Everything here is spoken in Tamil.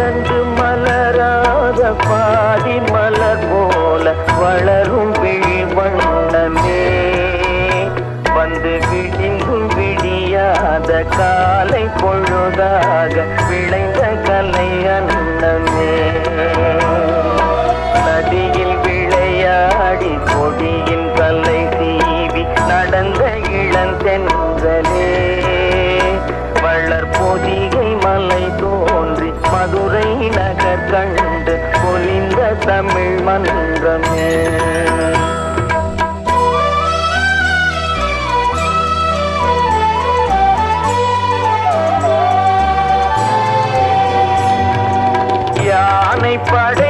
மலர்ந்து மலராத பாதி மலர் போல வளரும் விழிவண்ணமே. வந்து விழிந்தும் விடியாத காலை பொழுதாக விளைந்த கலை அண்ணமே நதியில் விளையாடி கொடியின் கலை தீவி நடந்த இளந்தென்றலே வளர் பொதிகை மலை தோ தமிழ் மன்றமே. யானை படை